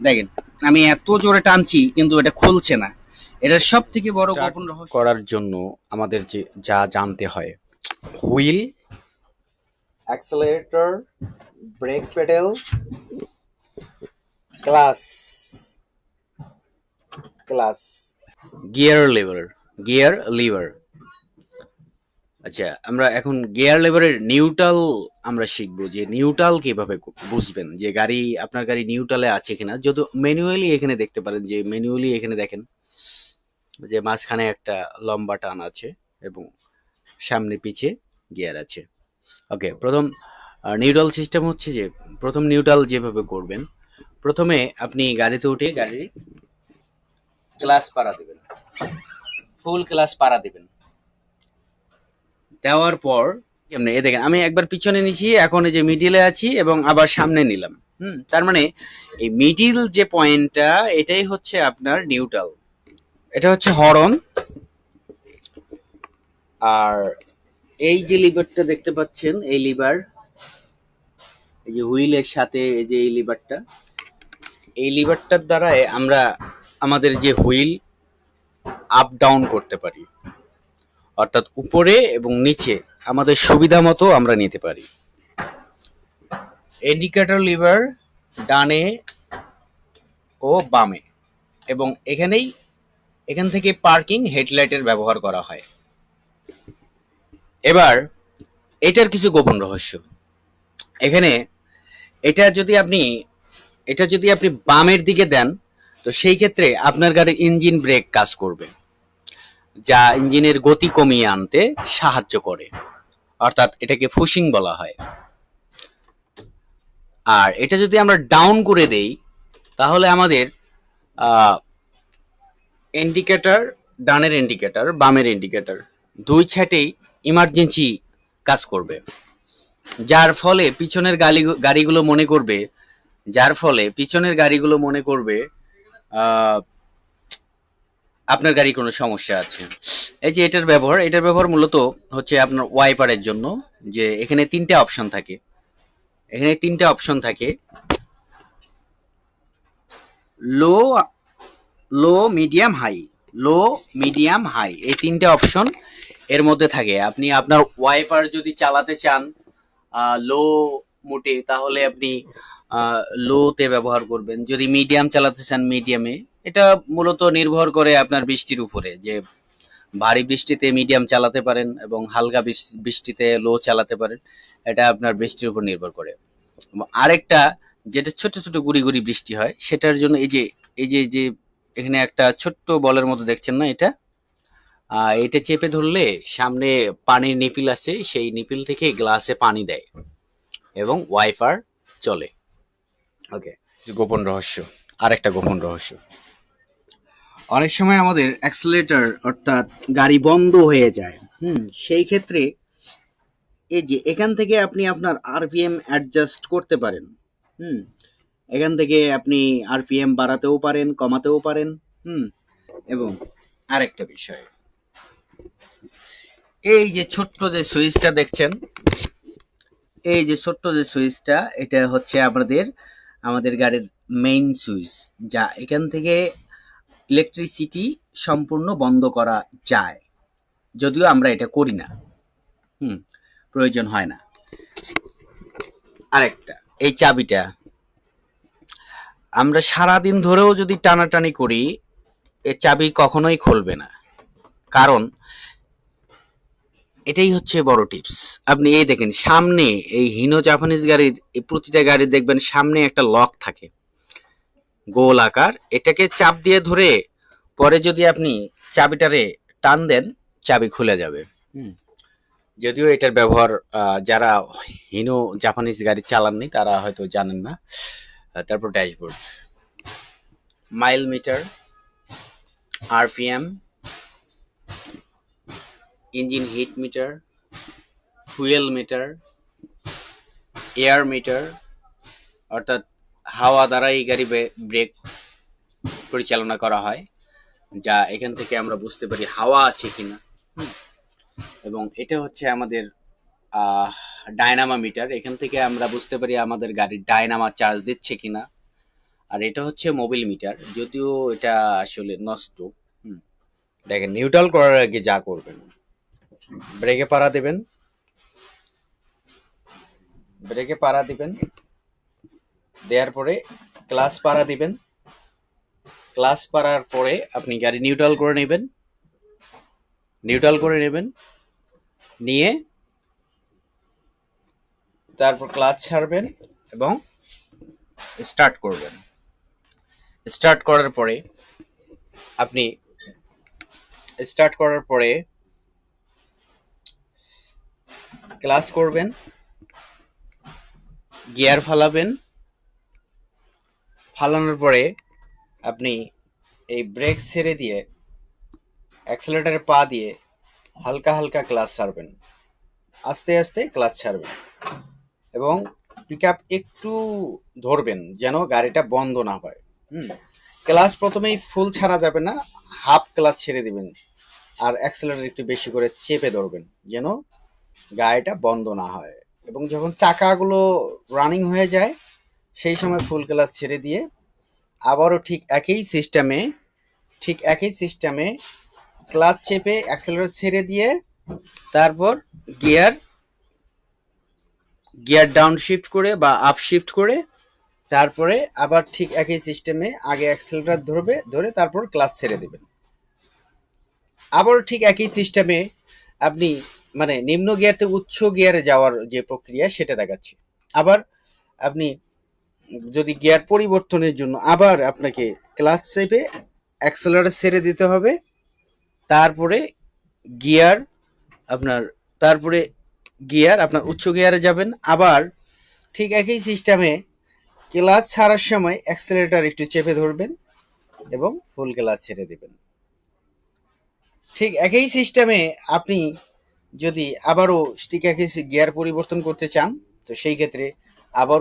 দেখেন আমি এত জোরে টানছি কিন্তু এটা খুলছে না। এটা সব থেকে বড় গোপন রহস্য। করার জন্য আমাদের যে যা জানতে হয় wheel accelerator brake pedal clutch clutch gear lever gear lever আচ্ছা আমরা এখন গিয়ার লিভারের নিউট্রাল আমরা শিখব যে নিউট্রাল কীভাবে বুঝবেন, যে গাড়ি, আপনার গাড়ি নিউট্রালে আছে কিনা। যদি ম্যানুয়ালি এখানে দেখতে পারেন, যে ম্যানুয়ালি এখানে দেখেন, যে মাঝখানে একটা লম্বা টান আছে এবং সামনে পিছে গিয়ার আছে। ওকে প্রথম নিউট্রাল সিস্টেম হচ্ছে যে, প্রথম নিউট্রাল যেভাবে করবেন, প্রথমে আপনি গাড়িতে উঠে গাড়ির ক্লাস পাড়া দেবেন। ফুল ক্লাস পাড়া দেবেন। দেওয়ার পর, কেমনে? এ দেখেন, আমি একবার পিছনে নিছি, এখন এই যে মিডিলে আছি এবং আবার সামনে নিলাম। হুম, তার মানে এই মিডিল যে পয়েন্টটা এটাই হচ্ছে আপনার নিউট্রাল এটা হচ্ছে হরন আর এই যে লিভারটা দেখতে পাচ্ছেন, এই লিভার এই যে হুইলের সাথে এই যে এই লিভারটা এই লিভারটার দ্বারাই আমরা আমাদের যে হুইল আপ ডাউন করতে পারি। অর্থাৎ উপরে এবং নিচে আমাদের সুবিধা মতো আমরা নিতে পারি। ইন্ডিকেটর লিভার ডানে ও বামে। এবং এখানেই এখান থেকে পার্কিং হেডলাইটের ব্যবহার করা হয়। এবার এটার কিছু গোপন রহস্য। এখানে এটা যদি আপনি এটা যদি আপনি বামের দিকে দেন, তো সেই ক্ষেত্রে আপনার গাড়ির ইঞ্জিন ব্রেক কাজ করবে। যা ইঞ্জিনের গতি কমিয়ে আনতে সাহায্য করে। অর্থাৎ এটাকে ফুশিং বলা হয়। আর এটা যদি আমরা ডাউন করে দেই, তাহলে আমাদের ইন্ডিকেটর, ডানের ইন্ডিকেটর, বামের ইন্ডিকেটর, দুই ছাইটেই ইমার্জেন্সি কাজ করবে। যার ফলে পিছনের গাড়ি গাড়িগুলো মনে করবে, যার ফলে পিছনের গাড়িগুলো মনে করবে আপনার গাড়ি কোনো সমস্যা আছে? এই যে এটার ব্যবহার এটার ব্যবহার মূলত হচ্ছে আপনার ওয়াইপারের জন্য, যে এখানে তিনটে অপশন থাকে। এখানে তিনটে অপশন থাকে। Low low medium high low medium high এই তিনটে অপশন এর মধ্যে থাকে। আপনি আপনার ওয়াইপার যদি চালাতে চান লো মোটে, তাহলে আপনি লোতে ব্যবহার করবেন। যদি মিডিয়াম চালাতে চান মিডিয়ামে এটা মূলত নির্ভর করে আপনার বৃষ্টির উপরে, যে ভারী বৃষ্টিতে মিডিয়াম চালাতে পারেন এবং হালকা বৃষ্টিতে লো চালাতে পারেন, এটা আপনার বৃষ্টির উপর নির্ভর করে। আরেকটা, যেটা ছোট ছোট গুড়ি গুড়ি বৃষ্টি হয়, সেটার জন্য এই যে এই যে যে এখানে একটা ছোট্ট বলের মতো দেখছেন না এটা? এটা চেপে ধরলে সামনে পানির নিপিল আছে সেই নিপিল থেকে গ্লাসে পানি দেয় এবং ওয়াইফার চলে। ওকে গোপন রহস্য, আরেকটা গোপন রহস্য। অনেক সময় আমাদের অ্যাক্সিলেটর অর্থাৎ গাড়ি বন্ধ হয়ে যায়। হুম, সেই ক্ষেত্রে এই যে এখান থেকে আপনি আপনার আরপিএম অ্যাডজাস্ট করতে পারেন। হুম, এখান থেকে আপনি আরপিএম বাড়াতেও পারেন, কমাতেও পারেন। হুম, এবং আরেকটা বিষয়, এই যে ছোট্ট যে সুইচটা দেখছেন, এই যে ছোট্ট যে সুইচটা, এটা হচ্ছে আমাদের আমাদের গাড়ির মেইন সুইচ, যা এখান থেকে ইলেকট্রিসিটি সম্পূর্ণ বন্ধ করা যায়। যদিও আমরা এটা করি না। হুম, প্রয়োজন হয় না। আরেকটা, এই চাবিটা। আমরা সারাদিন ধরেও যদি টানাটানি করি, এ চাবি কখনোই খুলবে না। কারণ, এটাই হচ্ছে বড় টিপস। আপনি এই দেখেন, সামনে এই হিনো জাপানিজ গাড়ির প্রতিটা গাড়ি দেখবেন সামনে একটা লক থাকে। গোল আকার, এটাকে চাপ দিয়ে ধরে পরে যদি আপনি চাবিটারে টান দেন চাবি খুলে যাবে। হুম। যদিও এটার ব্যবহার যারা হিনো জাপানিজ গাড়ি চালাননি তারা হয়তো জানেন না। তারপর dashboard. Mile meter RPM engine heat meter fuel meter air meter অর্থাৎ হাওয়া দ্বারা এই গাড়ি ব্রেক পরিচালনা করা হয়। যা এখান থেকে আমরা বুঝতে পারি হাওয়া আছে কিনা। এবং এটা হচ্ছে আমাদের ডায়নামা মিটার এখান থেকে আমরা বুঝতে পারি আমাদের গাড়ির ডায়নামা চার্জ দিচ্ছে কিনা। আর এটা হচ্ছে মোবিল মিটার, যদিও এটা আসলে নষ্ট। দেখেন, নিউট্রাল করার আগে যা করবেন, ব্রেকে পাড়া দেবেন। ব্রেকে পাড়া দিবেন। দেওয়ার পরে ক্লাস পাড়া দিবেন। ক্লাস পাড়ার পরে আপনি গাড়ি নিউট্রাল করে নেবেন। নিউট্রাল করে নেবেন। নিয়ে তারপর ক্লাচ ছাড়বেন এবং স্টার্ট করবেন। স্টার্ট করার পরে আপনি স্টার্ট করার পরে ক্লাস করবেন গিয়ার ফালাবেন। ফালানোর পরে আপনি এই ব্রেক ছেড়ে দিয়ে অ্যাক্সেলেটারে পা দিয়ে হালকা হালকা ক্লাস ছাড়বেন। আস্তে আস্তে ক্লাস ছাড়বেন। এবং পিক আপ একটু ধরবেন যেন গাড়িটা বন্ধ না হয়। হুম? ক্লাস প্রথমেই ফুল ছাড়া যাবে না হাফ ক্লাস ছেড়ে দিবেন। আর অ্যাক্সেলেটার একটু বেশি করে চেপে ধরবেন যেন গাড়িটা বন্ধ না হয়। এবং যখন চাকাগুলো রানিং হয়ে যায়, সেই সময় ফুল ক্লাস ছেড়ে দিয়ে আবারও ঠিক একই সিস্টেমে ঠিক একই সিস্টেমে ক্লাচ চেপে অ্যাক্সেলেটার ছেড়ে দিয়ে তারপর গিয়ার গিয়ার ডাউন শিফট করে বা আপ শিফট করে তারপরে আবার ঠিক একই সিস্টেমে আগে অ্যাক্সেলেটার ধরবে, ধরে তারপর ক্লাস ছেড়ে দেবেন। আবার ঠিক একই সিস্টেমে আপনি মানে নিম্ন গিয়ার থেকে উচ্চ গিয়ারে যাওয়ার যে প্রক্রিয়া সেটা দেখাচ্ছে। আবার আপনি যদি গিয়ার পরিবর্তনের জন্য আবার আপনাকে ক্লাস চেপে অ্যাক্সেলারেট ছেড়ে দিতে হবে, তারপরে গিয়ার আপনার, তারপরে গিয়ার আপনার উচ্চ গিয়ারে যাবেন, আবার ঠিক একই সিস্টেমে ক্লাচ ছাড়ার সময় অ্যাক্সেলেটার একটু চেপে ধরবেন এবং ফুল ক্লাচ ছেড়ে দেবেন। ঠিক একই সিস্টেমে আপনি যদি আবারও ঠিক একই গিয়ার পরিবর্তন করতে চান, তো সেই ক্ষেত্রে আবার